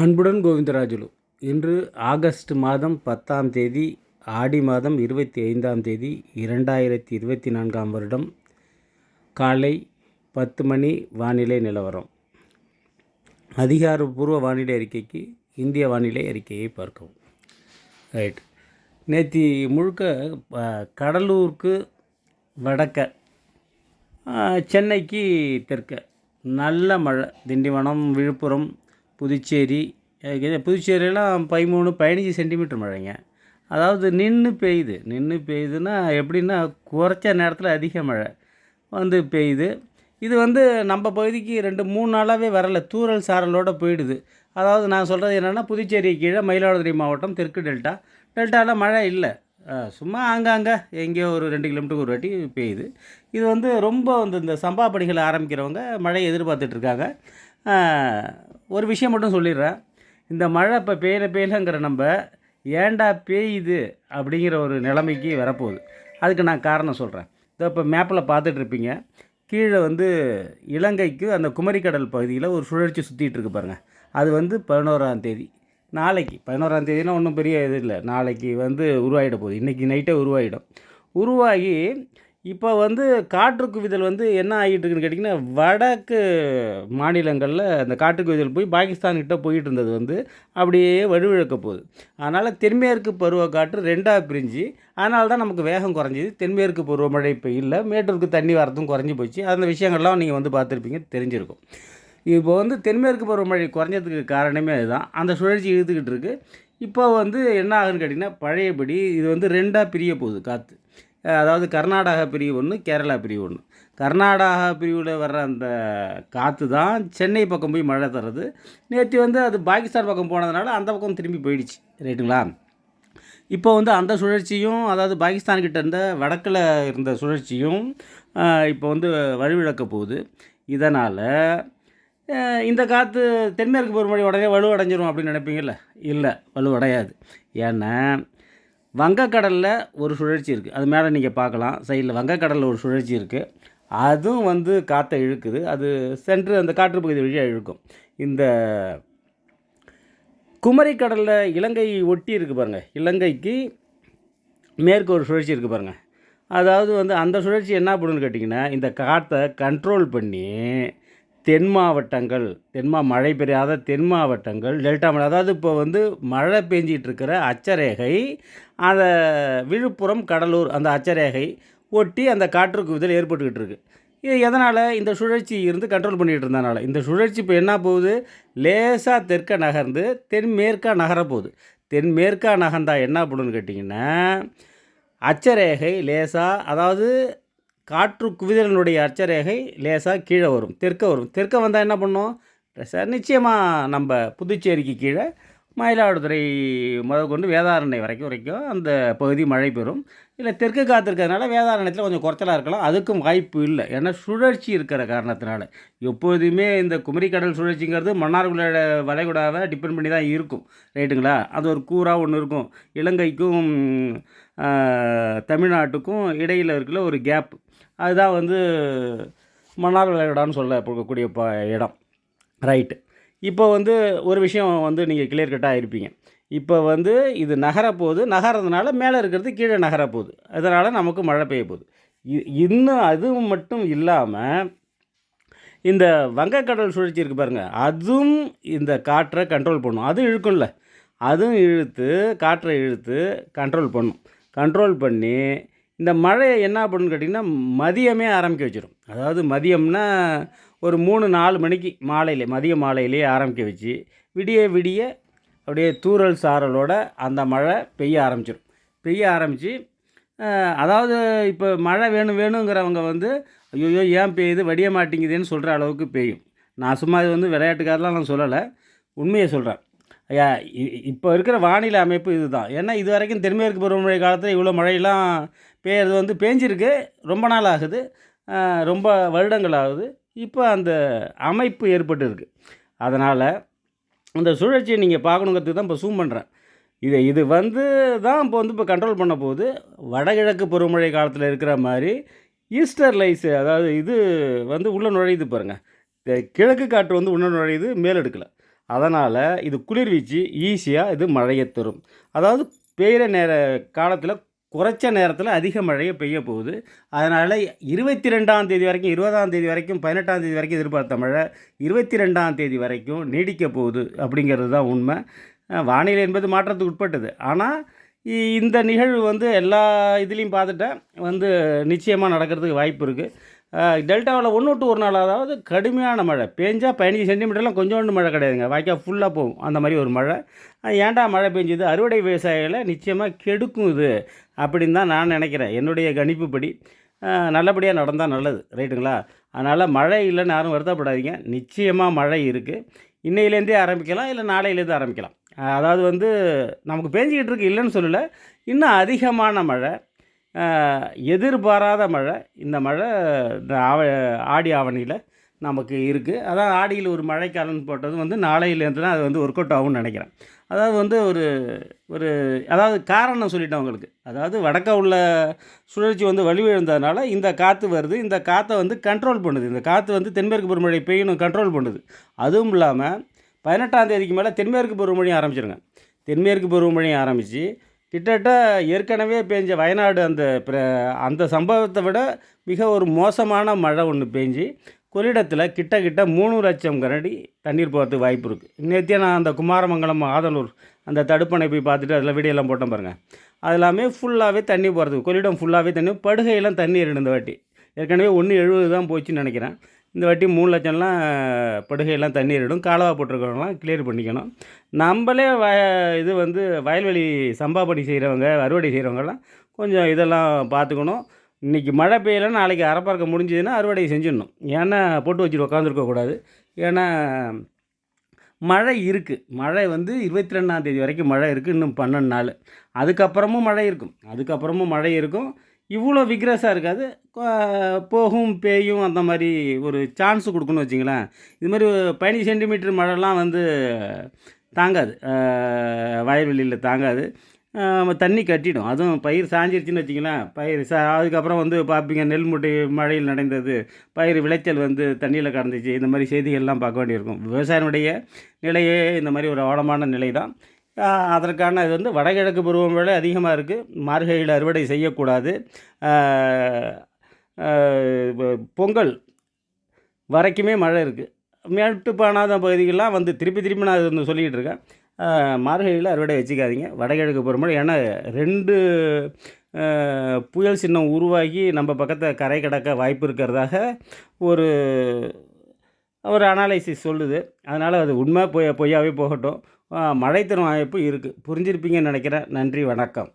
அன்புடன் கோவிந்தராஜுலு. இன்று ஆகஸ்ட் மாதம் பத்தாம் தேதி ஆடி மாதம் இருபத்தி ஐந்தாம் தேதி இரண்டாயிரத்தி இருபத்தி நான்காம் வருடம் காலை பத்து மணி வானிலை நிலவரம். அதிகாரப்பூர்வ வானிலை அறிக்கைக்கு இந்திய வானிலை அறிக்கையை பார்க்கவும். ரைட். நேற்று முழுக்க கடலூருக்கு வடக்க சென்னைக்கு தெற்க நல்ல மழை திண்டிவனம் விழுப்புரம் புதுச்சேரி புதுச்சேரியெல்லாம் பதிமூணு பதினஞ்சு சென்டிமீட்டர் மழைங்க. அதாவது நின்று பெய்யுது. நின்று பெய்யுதுன்னா எப்படின்னா குறைச்ச நேரத்தில் அதிக மழை வந்து பெய்யுது. இது வந்து நம்ம பகுதிக்கு ரெண்டு மூணு நாளாகவே வரல. தூறல் சாரலோடு போயிடுது. அதாவது நான் சொல்கிறது என்னென்னா புதுச்சேரி கீழே மயிலாடுதுறை மாவட்டம் தெற்கு டெல்டா. டெல்டாவில் மழை இல்லை. சும்மா ஆங்காங்கே எங்கேயோ ஒரு ரெண்டு கிலோமீட்டருக்கு ஒரு வாட்டி பெய்யுது. இது வந்து ரொம்ப வந்து இந்த சம்பா பணிகளை ஆரம்பிக்கிறவங்க மழையை எதிர்பார்த்துட்ருக்காங்க ஒரு விஷயம் மட்டும் சொல்லிடுறேன். இந்த மழை இப்போ பெய்யல பெய்யலங்கிற நம்ம ஏன்டா பெய்யுது அப்படிங்கிற ஒரு நிலைமைக்கு வரப்போகுது. அதுக்கு நான் காரணம் சொல்கிறேன் இதோ இப்போ மேப்பில் பார்த்துட்ருப்பீங்க கீழே வந்து இலங்கைக்கு அந்த குமரிக்கடல் பகுதியில் ஒரு சுழற்சி சுற்றிட்டு இருக்கு பாருங்கள் அது வந்து பதினோராம் தேதி. நாளைக்கு. பதினோராம் தேதினா ஒன்றும் பெரிய இது இல்லை. நாளைக்கு வந்து உருவாகிட போகுது. இன்றைக்கி நைட்டே உருவாகிடும் உருவாகி இப்போ வந்து காற்று குவிதல் வந்து என்ன ஆகிட்டு இருக்குன்னு கேட்டிங்கன்னா வடக்கு மாநிலங்களில் அந்த காற்று குவிதல் போய் பாகிஸ்தான்கிட்ட போயிட்டு இருந்தது வந்து அப்படியே வலுவிழக்க போகுது. அதனால் தென்மேற்கு பருவக்காற்று ரெண்டாக பிரிஞ்சு அதனால தான் நமக்கு வேகம் குறைஞ்சிது. தென்மேற்கு பருவமழை இப்போ இல்லை. மேட்டூருக்கு தண்ணி வரதும் குறைஞ்சி போச்சு. அந்த விஷயங்கள்லாம் நீங்கள் வந்து பார்த்துருப்பீங்க தெரிஞ்சிருக்கும். இப்போ வந்து தென்மேற்கு பருவமழை குறைஞ்சதுக்கு காரணமே அதுதான். அந்த சுழற்சி இழுத்துக்கிட்டு இருக்குது இப்போ வந்து என்ன ஆகுன்னு கேட்டிங்கன்னா பழையபடி இது வந்து ரெண்டாக பிரிய போகுது காற்று. அதாவது கர்நாடகா பிரிவு ஒன்று கேரளா பிரிவு ஒன்று. கர்நாடகா பிரிவில் வர்ற அந்த காற்று தான் சென்னை பக்கம் போய் மழை தர்றது நேற்று வந்து அது பாகிஸ்தான் பக்கம் போனதுனால அந்த பக்கம் திரும்பி போயிடுச்சு. ரைட்டுங்களா? இப்போ வந்து அந்த சுழற்சியும் அதாவது பாகிஸ்தான் கிட்ட இருந்த வடக்கில் இருந்த சுழற்சியும் இப்போ வந்து வலுவிழக்க போகுது. இதனால் இந்த காற்று தென்மேற்கு பருவமழை உடனே வலுவடைஞ்சிரும் அப்படின்னு நினைப்பீங்கல்ல? இல்லை வலுவடையாது. ஏன்னா வங்கக்கடலில் ஒரு சுழற்சி இருக்குது அது மேலே நீங்கள் பார்க்கலாம் சைடில் வங்கக்கடலில் ஒரு சுழற்சி இருக்குது அதுவும் வந்து காற்றை இழுக்குது. அது சென்று அந்த காற்று பகுதி வழியாக இழுக்கும். இந்த குமரிக்கடலில் இலங்கை ஒட்டி இருக்குது பாருங்கள் இலங்கைக்கு மேற்கு ஒரு சுழற்சி இருக்குது பாருங்கள் அதாவது வந்து அந்த சுழற்சி என்ன பண்ணுன்னு கேட்டிங்கன்னா இந்த காற்றை கண்ட்ரோல் பண்ணி தென் மாவட்டங்கள் தென்மா மழை பெய்யாத தென் மாவட்டங்கள் டெல்டா மழை அதாவது இப்போ வந்து மழை பெஞ்சிகிட்ருக்கிற இருக்கிற அச்சரேகை அந்த விழுப்புரம் கடலூர் அந்த அச்சரேகை ஒட்டி அந்த காற்றுக்கு குவிதல் ஏற்பட்டுக்கிட்டு இருக்குது இது எதனால்? இந்த சுழற்சி இருந்து கண்ட்ரோல் பண்ணிகிட்டு இருந்தனால இந்த சுழற்சி இப்போ என்ன போகுது? லேசாக தெற்க நகர்ந்து தென்மேற்காக நகர போகுது. தென்மேற்காக நகர்ந்தால் என்ன பண்ணுன்னு கேட்டிங்கன்னா அச்சரேகை லேசாக அதாவது காற்று குவிதலினுடைய அச்சரேகை லேசாக கீழே வரும் தெற்க வரும். தெற்க வந்தால் என்ன பண்ணும்? சார் நிச்சயமாக நம்ம புதுச்சேரிக்கு கீழே மயிலாடுதுறை முதல் கொண்டு வேதாரண்யம் வரைக்கும் வரைக்கும் அந்த பகுதி மழை பெறும். இல்லை தெற்கு காற்று இருக்கிறதுனால வேதாரண்யத்தில் கொஞ்சம் குறைச்சலாக இருக்கலாம். அதுக்கும் வாய்ப்பு இல்லை. ஏன்னா சுழற்சி இருக்கிற காரணத்தினால. எப்போதுமே இந்த குமரிக்கடல் சுழற்சிங்கிறது மன்னார்குள்ள வளைகுடாவை டிபெண்ட் பண்ணி தான் இருக்கும். ரைட்டுங்களா? அது ஒரு கூறாக ஒன்று இருக்கும். இலங்கைக்கும் தமிழ்நாட்டுக்கும் இடையில் இருக்கிற ஒரு கேப் அதுதான் வந்து மன்னார் விளையாடான்னு சொல்லக்கூடிய ப இடம். ரைட்டு இப்போ வந்து ஒரு விஷயம் வந்து நீங்கள் கிளியர் கட்டாக இருப்பீங்க. இப்போ வந்து இது நகரப்போகுது. நகரதுனால மேலே இருக்கிறது கீழே நகரப்போகுது. அதனால் நமக்கு மழை பெய்ய போகுது. இ- இன்னும் அது மட்டும் இல்லாமல் இந்த வங்கக்கடல் சுழற்சி இருக்குது பாருங்கள் அதுவும் இந்த காற்றை கண்ட்ரோல் பண்ணும். அதுவும் இழுக்கும்ல. அதுவும் இழுத்து காற்றை இழுத்து கண்ட்ரோல் பண்ணும். கண்ட்ரோல் பண்ணி இந்த மழையை என்ன பண்ணுன்னு கேட்டிங்கன்னா மதியமே ஆரம்பிக்க வச்சிடும் அதாவது மதியம்னா ஒரு மூணு நாலு மணிக்கு மாலையில் மதிய மாலையிலேயே ஆரம்பிக்க வச்சு விடிய விடிய அப்படியே தூறல் சாரலோட அந்த மழை பெய்ய ஆரம்பிச்சிடும் பெய்ய ஆரம்பித்து அதாவது இப்போ மழை வேணும் வேணுங்கிறவங்க வந்து ஐயோ ஏன் பெய்யுது வடிய மாட்டேங்குதுன்னு சொல்கிற அளவுக்கு பெய்யும். நான் சும்மா இது வந்து விளையாட்டுக்காரெலாம் நான் சொல்லலை உண்மையை சொல்கிறேன் இப்போ இருக்கிற வானிலை அமைப்பு இதுதான். ஏன்னா இது வரைக்கும் தென்மேற்கு பருவமழை காலத்தில் இவ்வளோ மழையெல்லாம் பெய்யறது வந்து பேஞ்சிருக்கு. ரொம்ப நாள் ஆகுது. ரொம்ப வருடங்கள் ஆகுது. இப்போ அந்த அமைப்பு ஏற்பட்டுருக்கு. அதனால் அந்த சுழற்சியை நீங்கள் பார்க்கணுங்கிறதுக்கு தான் இப்போ சூம் பண்ணுறேன் இது இது வந்து தான் இப்போ வந்து இப்போ கண்ட்ரோல் பண்ண போகுது. வடகிழக்கு பருவமழை காலத்தில் இருக்கிற மாதிரி ஈஸ்டர் லைஸு அதாவது இது வந்து உள்ளே நுழையுது பாருங்கள் கிழக்கு காற்று வந்து உள்ளே நுழையுது மேலெடுக்கலை. அதனால் இது குளிர்வீச்சு ஈஸியாக இது மழையை தரும். அதாவது பெய்கிற நேர காலத்தில் குறைச்ச நேரத்தில் அதிக மழையை பெய்ய போகுது. அதனால் இருபத்தி ரெண்டாம் தேதி வரைக்கும் இருபதாம் தேதி வரைக்கும் பதினெட்டாம் தேதி வரைக்கும் எதிர்பார்த்த மழை இருபத்தி ரெண்டாம் தேதி வரைக்கும் நீடிக்க போகுது அப்படிங்கிறது தான் உண்மை. வானிலை என்பது மாற்றத்துக்கு உட்பட்டது. ஆனால் இ- இந்த நிகழ்வு வந்து எல்லா இதுலேயும் பார்த்துட்டா வந்து நிச்சயமாக நடக்கிறதுக்கு வாய்ப்பு இருக்குது டெல்டாவில் ஒன்று விட்டு ஒரு நாள் அதாவது கடுமையான மழை. பெஞ்சால் பதினஞ்சு சென்டிமீட்டர்லாம் கொஞ்சோண்டு மழை கிடையாதுங்க. வாய்க்கா ஃபுல்லாக போகும். அந்த மாதிரி ஒரு மழை. ஏன்டா மழை பெஞ்சுது? அறுவடை விவசாயிகளை நிச்சயமாக கெடுக்கும் இது அப்படின்னு தான் நான் நினைக்கிறேன். என்னுடைய கணிப்புப்படி. நல்லபடியாக நடந்தால் நல்லது. ரைட்டுங்களா? அதனால் மழை இல்லைன்னு யாரும் வருத்தப்படாதீங்க. நிச்சயமாக மழை இருக்குது இன்னையிலேருந்தே ஆரம்பிக்கலாம் இல்லை நாளையிலேருந்து ஆரம்பிக்கலாம். அதாவது வந்து நமக்கு பேஞ்சிக்கிட்டு இருக்கு இல்லைன்னு சொல்லலை. இன்னும் அதிகமான மழை. எதிர்பாராத மழை. இந்த மழை இந்த ஆவ ஆடி ஆவணியில் நமக்கு இருக்குது அதான் ஆடியில் ஒரு மழைக்காலம்னு போட்டது வந்து நாளையிலேருந்து தான் அது வந்து ஒர்க் அவுட் ஆகும்னு நினைக்கிறேன். அதாவது வந்து ஒரு ஒரு அதாவது காரணம் சொல்லிட்டேன் உங்களுக்கு. அதாவது வடக்க உள்ள சுழற்சி வந்து வலுவிழந்ததுனால இந்த காற்று வருது. இந்த காற்றை வந்து கண்ட்ரோல் பண்ணுது. இந்த காற்று வந்து தென்மேற்கு பருவமழை பெய்யணும் கண்ட்ரோல் பண்ணுது. அதுவும் இல்லாமல் பதினெட்டாம் தேதிக்கு மேலே தென்மேற்கு பருவமழையும் ஆரம்பிச்சிருங்க. தென்மேற்கு பருவமழையும் ஆரம்பித்து கிட்டத்தட்ட ஏற்கனவே பெஞ்ச வயநாடு அந்த அந்த சம்பவத்தை விட மிக ஒரு மோசமான மழை ஒன்று பெஞ்சு கொள்ளிடத்தில் கிட்ட கிட்ட மூணு லட்சம் கரடி தண்ணீர் போகிறதுக்கு வாய்ப்பு இருக்குது நேற்றே நான் அந்த குமாரமங்கலம் ஆதலூர் அந்த தடுப்பணை போய் பார்த்துட்டு அதில் வீடியோலாம் போட்டேன் பாருங்கள் அது எல்லாமே ஃபுல்லாகவே தண்ணி போகிறதுக்கு கொள்ளிடம் ஃபுல்லாகவே தண்ணி படுகையெல்லாம் தண்ணீர் இந்த வாட்டி. ஏற்கனவே ஒன்று எழுபது தான் போச்சுன்னு நினைக்கிறேன். இந்த வாட்டி மூணு லட்சம்லாம் படுகையெல்லாம் தண்ணீரிடும் காலவா போட்டிருக்கிறவங்களாம் கிளியர் பண்ணிக்கணும். நம்மளே வ இது வந்து வயல்வெளி சம்பா பணி செய்கிறவங்க அறுவடை செய்கிறவங்கலாம் கொஞ்சம் இதெல்லாம் பார்த்துக்கணும். இன்றைக்கி மழை பெய்யலை நாளைக்கு அறப்பறக்க முடிஞ்சதுன்னா அறுவடை செஞ்சிடணும். ஏன்னா போட்டு வச்சுட்டு உட்காந்துருக்கக்கூடாது ஏன்னா மழை இருக்குது மழை வந்து இருபத்தி ரெண்டாம் தேதி வரைக்கும் மழை இருக்குது இன்னும் பன்னெண்டு நாள். அதுக்கப்புறமும் மழை இருக்கும். அதுக்கப்புறமும் மழை இருக்கும். இவ்வளோ விக்ரஸாக இருக்காது. போகும் பேயும் அந்த மாதிரி ஒரு சான்ஸ் கொடுக்கணும்னு வச்சிங்களேன். இது மாதிரி பதினஞ்சு சென்டிமீட்டர் மழைலாம் வந்து தாங்காது. வயல்வெளியில் தாங்காது. தண்ணி கட்டிடும். அதுவும் பயிர் சாஞ்சிருச்சுன்னு வச்சிங்களேன். பயிர் சா அதுக்கப்புறம் வந்து பார்ப்பீங்க நெல் மூட்டை மழையில் நடைந்தது பயிர் விளைச்சல் வந்து தண்ணியில் கடந்துச்சு இந்த மாதிரி செய்திகள்லாம் பார்க்க வேண்டியிருக்கும். விவசாயினுடைய நிலையே இந்த மாதிரி ஒரு ஆழமான நிலை தான் அதற்கான இது வந்து வடகிழக்கு பருவமழை அதிகமாக இருக்குது மார்கழியில் அறுவடை செய்யக்கூடாது. பொங்கல் வரைக்குமே மழை இருக்குது மேட்டுப்பானாத பகுதிகளெலாம் வந்து திருப்பி திருப்பி நான் இது வந்து சொல்லிகிட்டு இருக்கேன். மார்கழியில் அறுவடை வச்சுக்காதீங்க. வடகிழக்கு பருவமழை ஏன்னா ரெண்டு புயல் சின்னம் உருவாகி நம்ம பக்கத்தை கரை கடக்க வாய்ப்பு இருக்கிறதாக ஒரு ஒரு அனாலிசிஸ் சொல்லுது. அதனால் அது உண்மை பொய் பொய்யாவே போகட்டும். மழை தரும் வாய்ப்பு இருக்குது புரிஞ்சிருப்பீங்கன்னு நினைக்கிறேன். நன்றி வணக்கம்.